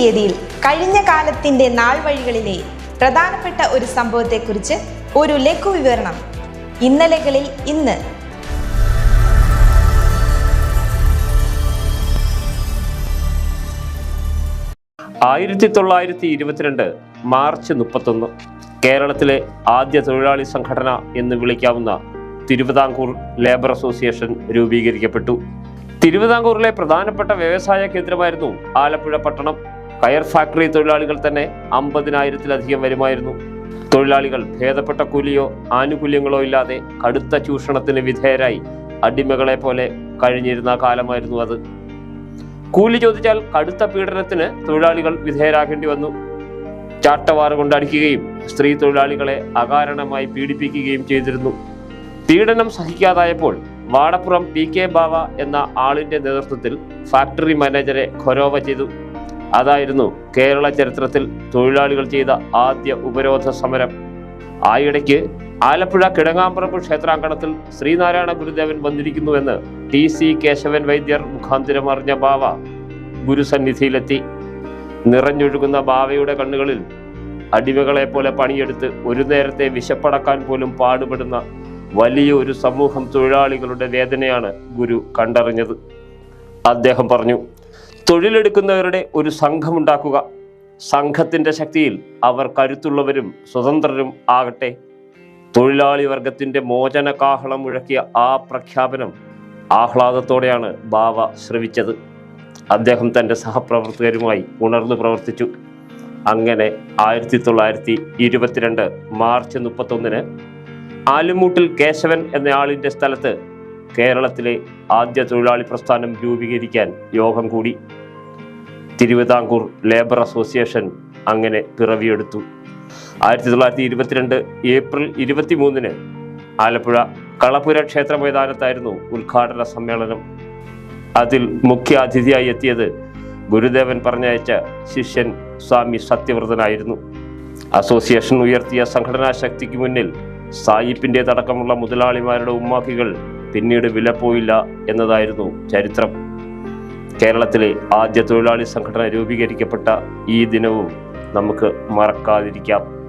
തീയതിയിൽ കഴിഞ്ഞ കാലത്തിന്റെ നാൾ വഴികളിലെ പ്രധാനപ്പെട്ട ഒരു സംഭവത്തെക്കുറിച്ച് ഒരു ലഘു വിവരണം ഇന്നലകളിൽ ഇന്ന്. ആയിരത്തി തൊള്ളായിരത്തി ഇരുപത്തിരണ്ട് മാർച്ച് മുപ്പത്തൊന്ന്. കേരളത്തിലെ ആദ്യ തൊഴിലാളി സംഘടന എന്ന് വിളിക്കാവുന്ന തിരുവിതാംകൂർ ലേബർ അസോസിയേഷൻ രൂപീകരിക്കപ്പെട്ടു. തിരുവിതാംകൂറിലെ പ്രധാനപ്പെട്ട വ്യവസായ കേന്ദ്രമായിരുന്നു ആലപ്പുഴ പട്ടണം. കയർ ഫാക്ടറി തൊഴിലാളികൾ തന്നെ അമ്പതിനായിരത്തിലധികം വരുമായിരുന്നു. തൊഴിലാളികൾ ഭേദപ്പെട്ട കൂലിയോ ആനുകൂല്യങ്ങളോ ഇല്ലാതെ കടുത്ത ചൂഷണത്തിന് വിധേയരായി അടിമകളെ പോലെ കഴിഞ്ഞിരുന്ന കാലമായിരുന്നു അത്. കൂലി ചോദിച്ചാൽ കടുത്ത പീഡനത്തിന് തൊഴിലാളികൾ വിധേയരാകേണ്ടി വന്നു. ചാട്ടവാറ് കൊണ്ടടിക്കുകയും സ്ത്രീ തൊഴിലാളികളെ അകാരണമായി പീഡിപ്പിക്കുകയും ചെയ്തിരുന്നു. പീഡനം സഹിക്കാതായപ്പോൾ വാടപ്പുറം പി കെ ബാവ എന്ന ആളിന്റെ നേതൃത്വത്തിൽ ഫാക്ടറി മാനേജരെ ഖൊരോവ ചെയ്തു. അതായിരുന്നു കേരള ചരിത്രത്തിൽ തൊഴിലാളികൾ ചെയ്ത ആദ്യ ഉപരോധ സമരം. ആയിടയ്ക്ക് ആലപ്പുഴ കിടങ്ങാമ്പറമ്പ് ക്ഷേത്രാങ്കണത്തിൽ ശ്രീനാരായണ ഗുരുദേവൻ വന്നിരിക്കുന്നുവെന്ന് ടി സി കേശവൻ വൈദ്യർ മുഖാന്തിരം അറിഞ്ഞ ബാവ ഗുരുസന്നിധിയിലെത്തി. നിറഞ്ഞൊഴുകുന്ന ബാവയുടെ കണ്ണുകളിൽ അടിമകളെ പോലെ പണിയെടുത്ത് ഒരു നേരത്തെ വിശപ്പടക്കാൻ പോലും പാടുപെടുന്ന വലിയ ഒരു സമൂഹം തൊഴിലാളികളുടെ വേദനയാണ് ഗുരു കണ്ടറിഞ്ഞത്. അദ്ദേഹം പറഞ്ഞു തൊഴിലെടുക്കുന്നവരുടെ ഒരു സംഘമുണ്ടാക്കുക. സംഘത്തിന്റെ ശക്തിയിൽ അവർ കരുത്തുള്ളവരും സ്വതന്ത്രരും ആകട്ടെ. തൊഴിലാളി വർഗത്തിന്റെ മോചന കാഹളം മുഴക്കിയ ആ പ്രഖ്യാപനം ആഹ്ലാദത്തോടെയാണ് ബാവ ശ്രവിച്ചത്. അദ്ദേഹം തന്റെ സഹപ്രവർത്തകരുമായി ഉണർന്നു പ്രവർത്തിച്ചു. അങ്ങനെ ആയിരത്തി തൊള്ളായിരത്തി ഇരുപത്തിരണ്ട് മാർച്ച് മുപ്പത്തൊന്നിന് ആലുമൂട്ടിൽ കേശവൻ എന്നയാളിന്റെ സ്ഥലത്ത് കേരളത്തിലെ ആദ്യ തൊഴിലാളി പ്രസ്ഥാനം രൂപീകരിക്കാൻ യോഗം കൂടി. തിരുവിതാംകൂർ ലേബർ അസോസിയേഷൻ അങ്ങനെ പിറവിയെടുത്തു. ആയിരത്തി തൊള്ളായിരത്തി ഇരുപത്തിരണ്ട് ഏപ്രിൽ ഇരുപത്തി മൂന്നിന് ആലപ്പുഴ കളപ്പുര ക്ഷേത്ര മൈതാനത്തായിരുന്നു ഉദ്ഘാടന സമ്മേളനം. അതിൽ മുഖ്യ അതിഥിയായി എത്തിയത് ഗുരുദേവൻ പറഞ്ഞയച്ച ശിഷ്യൻ സ്വാമി സത്യവ്രതനായിരുന്നു. അസോസിയേഷൻ ഉയർത്തിയ സംഘടനാ ശക്തിക്ക് മുന്നിൽ സായിപ്പിന്റെ സായിപ്പിന്റെതടക്കമുള്ള മുതലാളിമാരുടെ ഉമ്മാക്കികൾ പിന്നീട് വിലപ്പോയില്ല എന്നതായിരുന്നു ചരിത്രം. കേരളത്തിലെ ആദ്യ തൊഴിലാളി സംഘടന രൂപീകരിക്കപ്പെട്ട ഈ ദിനവും നമുക്ക് മറക്കാതിരിക്കാം.